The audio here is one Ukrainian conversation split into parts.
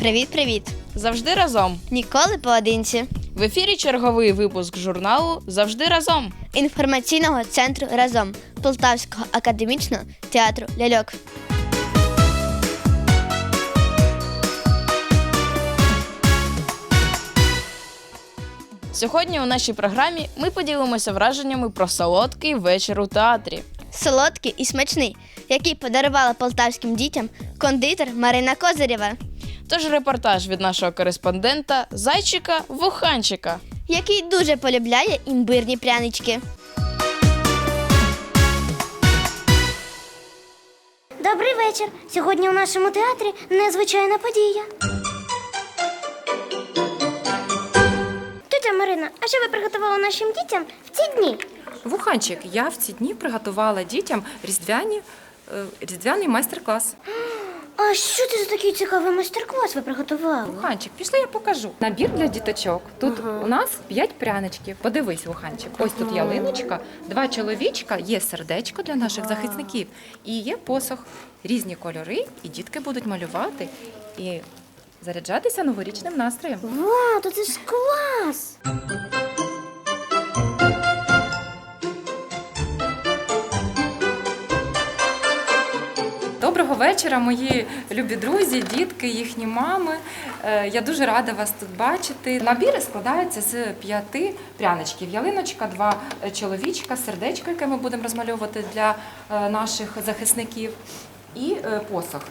Привіт, привіт! Завжди разом. Ніколи поодинці. В ефірі черговий випуск журналу Завжди разом. Інформаційного центру разом Полтавського академічного театру Ляльок. Сьогодні у нашій програмі ми поділимося враженнями про солодкий вечір у театрі. Солодкий і смачний, який подарувала полтавським дітям кондитер Марина Козирєва, Тож репортаж від нашого кореспондента Зайчика Вуханчика. який дуже полюбляє імбирні прянички. Добрий вечір. Сьогодні у нашому театрі незвичайна подія. Тетя Марина, а що ви приготували нашим дітям в ці дні? Вуханчик, я в ці дні приготувала дітям різдвяні, е, різдвяний майстер-клас. А що це за такий цікавий майстер-клас ви приготували? Вуханчик, пішли, я покажу. Набір для діточок. Тут у нас п'ять пряничків. Подивись, Вуханчик. Ось тут ялиночка, два чоловічка, є сердечко для наших захисників і є посох. Різні кольори, і дітки будуть малювати і заряджатися новорічним настроєм. Вау, то це ж клас! Доброго вечора, мої любі друзі, дітки, їхні мами. Е, Я дуже рада вас тут бачити. Набір складається з п'яти пряничків: ялиночка, два чоловічка, сердечко, яке ми будемо розмальовувати для е, наших захисників, і е, посох.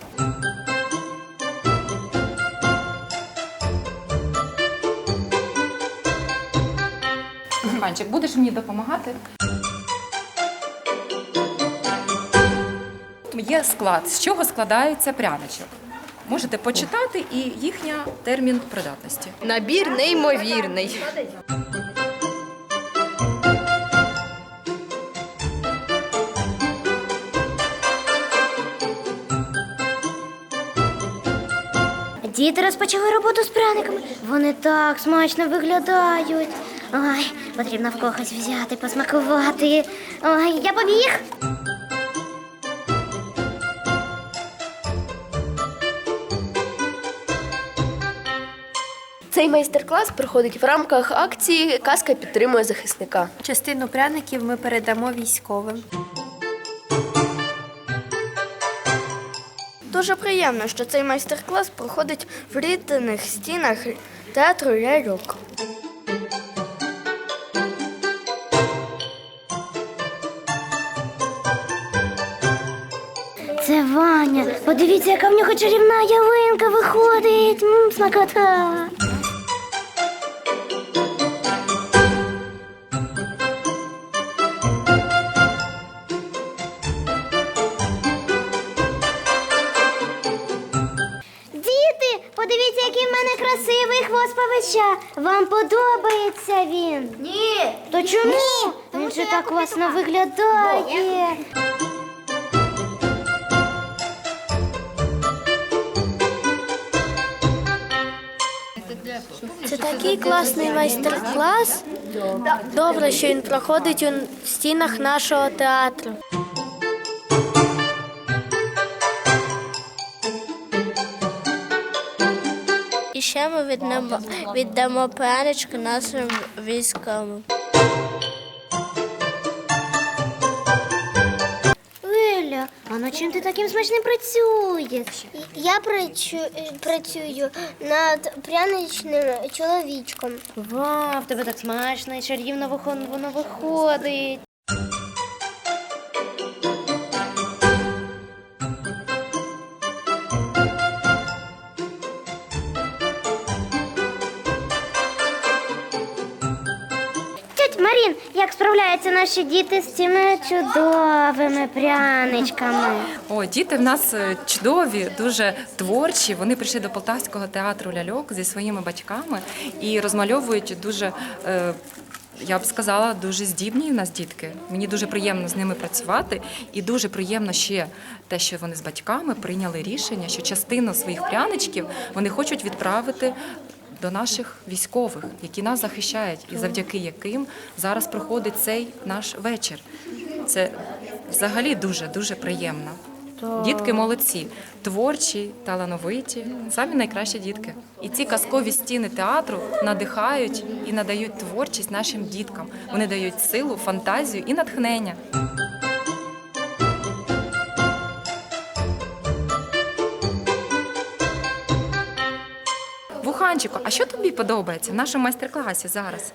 Іванчик, будеш мені допомагати? Є склад, з чого складається пряничок. Можете почитати і їхня термін придатності. Набір неймовірний. Діти розпочали роботу з пряниками. Вони так смачно виглядають. Ой, потрібно в когось взяти, посмакувати. Ой, я побіг. Цей майстер-клас проходить в рамках акції Казка підтримує захисника. Частину пряників ми передамо військовим. Дуже приємно, що цей майстер-клас проходить в рідних стінах театру ляльок. Це Ваня. Подивіться, яка в нього чарівна ялинка виходить. М, смакота. Хвост. Вам подобається він? Ні. То чому? Він же так класно виглядає. Це такий класний майстер-клас. Добре, що він проходить у стінах нашого театру. Ще ми віддамо, віддамо прянички нашим військовим. Лиля, а над чим ти таким смачним працюєш? Я працюю над пряничним чоловічком. Вау, в тебе так смачно і чарівно вихо- воно виходить. Марін, як справляються наші діти з цими чудовими пряничками? О, діти в нас е, чудові, дуже творчі. Вони прийшли до Полтавського театру ляльок зі своїми батьками і розмальовують дуже. е, Я б сказала, дуже здібні у нас дітки. Мені дуже приємно з ними працювати, і дуже приємно ще те, що вони з батьками прийняли рішення, що частину своїх пряничків вони хочуть відправити до наших військових, які нас захищають, і завдяки яким зараз проходить цей наш вечір. Це взагалі дуже дуже приємно. Дітки молодці, творчі, талановиті, самі найкращі дітки. І ці казкові стіни театру надихають і надають творчість нашим діткам. Вони дають силу, фантазію і натхнення. Вуханчику, а що тобі подобається в нашому майстер-класі зараз?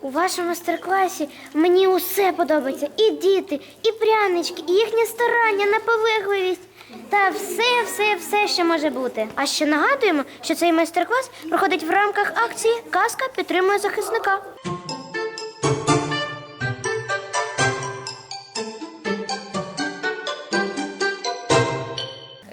У вашому майстер-класі мені усе подобається. І діти, і прянички, і їхнє старання, наполегливість. Та все, все, все, що може бути. А ще нагадуємо, що цей майстер-клас проходить в рамках акції Казка підтримує захисника.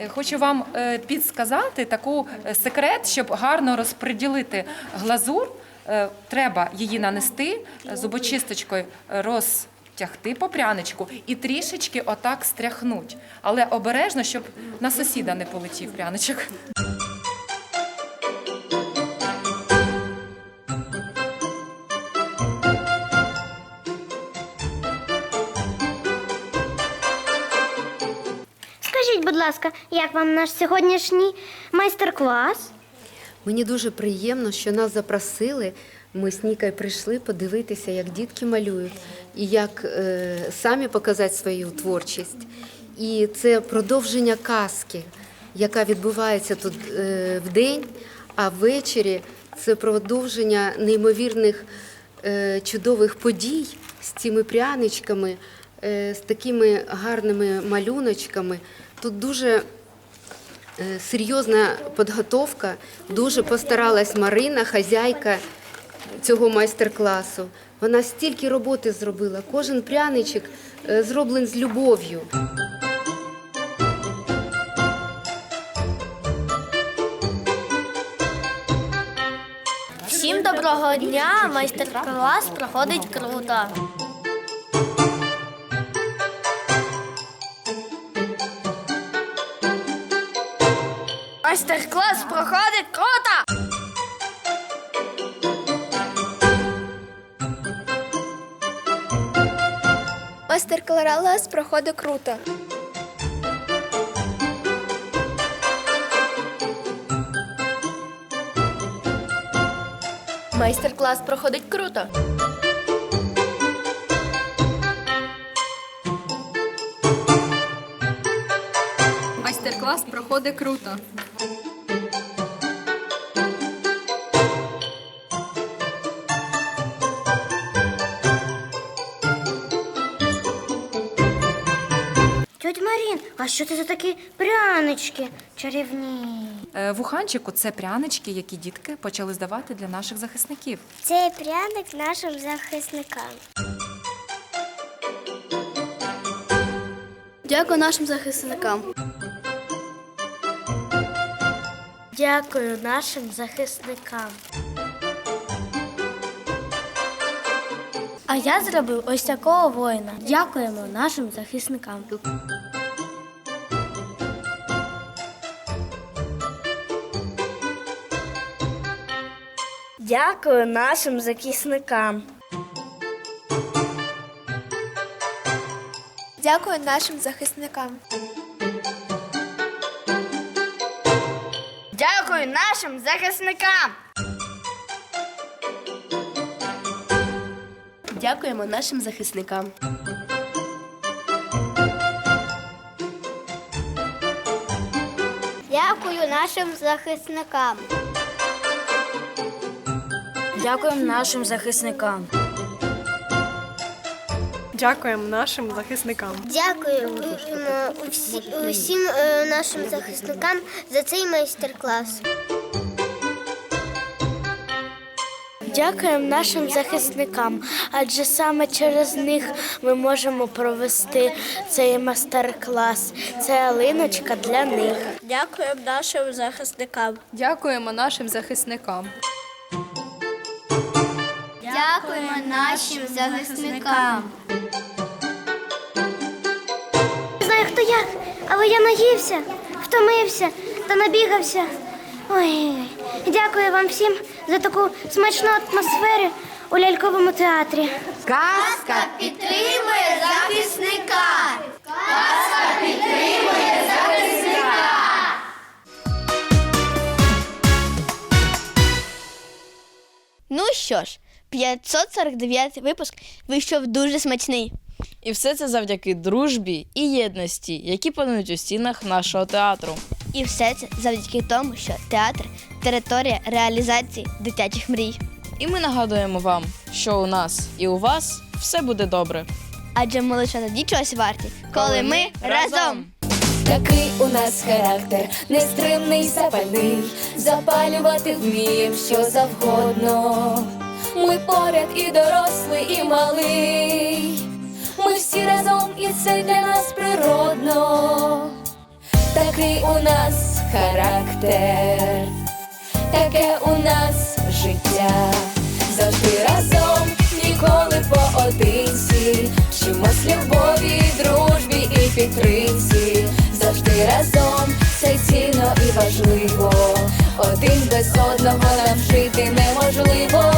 Хочу вам е, підсказати таку е, секрет, щоб гарно розподілити глазур. е, Треба її нанести зубочисточкою роз. розтягти по пряничку і трішечки отак стряхнуть. Але обережно, щоб на сусіда не полетів пряничок. Ласка, як вам наш сьогоднішній майстер-клас? Мені дуже приємно, що нас запросили. Ми з Нікою прийшли подивитися, як дітки малюють, і як е, самі показати свою творчість. І це продовження казки, яка відбувається тут е, вдень, а ввечері це продовження неймовірних е, чудових подій з цими пряничками, е, з такими гарними малюночками. Тут дуже Е, серйозна підготовка. Дуже постаралась Марина, хазяйка цього майстер-класу. Вона стільки роботи зробила. Кожен пряничок е, зроблений з любов'ю. Всім доброго дня! Майстер-клас проходить круто. Майстер-клас проходить круто! Майстер-клас проходить круто. Майстер-клас проходить круто. Майстер-клас проходить круто. Тьоть Марін, а що це за такі прянички чарівні? Е, Вуханчику це прянички, які дітки почали здавати для наших захисників. Цей пряник нашим захисникам. Дякую нашим захисникам. Дякую нашим захисникам. А я зробив ось такого воїна. Дякуємо нашим захисникам. Дякую нашим захисникам. Дякую нашим захисникам. Дякую нашим захисникам! Дякуємо нашим захисникам. Дякую нашим захисникам. Дякуємо нашим захисникам. Дякуємо нашим захисникам. Дякую усі, усім е, нашим захисникам за цей майстер-клас. Дякуємо нашим захисникам, адже саме через них ми можемо провести цей майстер-клас. Це ялиночка для них. Дякуємо нашим захисникам. Дякуємо нашим захисникам. Дякуємо нашим захисникам. Не знаю, хто як, але я наївся, втомився та набігався. Ой, Дякую вам всім за таку смачну атмосферу у ляльковому театрі. Казка підтримує захисника. Казка підтримує захисника. Ну що ж, 549 випуск вийшов дуже смачний. І все це завдяки дружбі і єдності, які панують у стінах нашого театру. І все це завдяки тому, що театр територія реалізації дитячих мрій. І ми нагадуємо вам, що у нас і у вас все буде добре. Адже ми лише тоді чогось варті, коли ми разом. Такий у нас характер, нестримний, запальний, запалювати вмієм що завгодно. Ми поряд і дорослий, і малий. Ми всі разом, і це для нас природно. Такий у нас характер, у нас життя. Завжди разом, ніколи поодинці. Вчимось любові, дружбі і підтримці. Завжди разом, це цінно і важливо. Один без одного нам жити неможливо.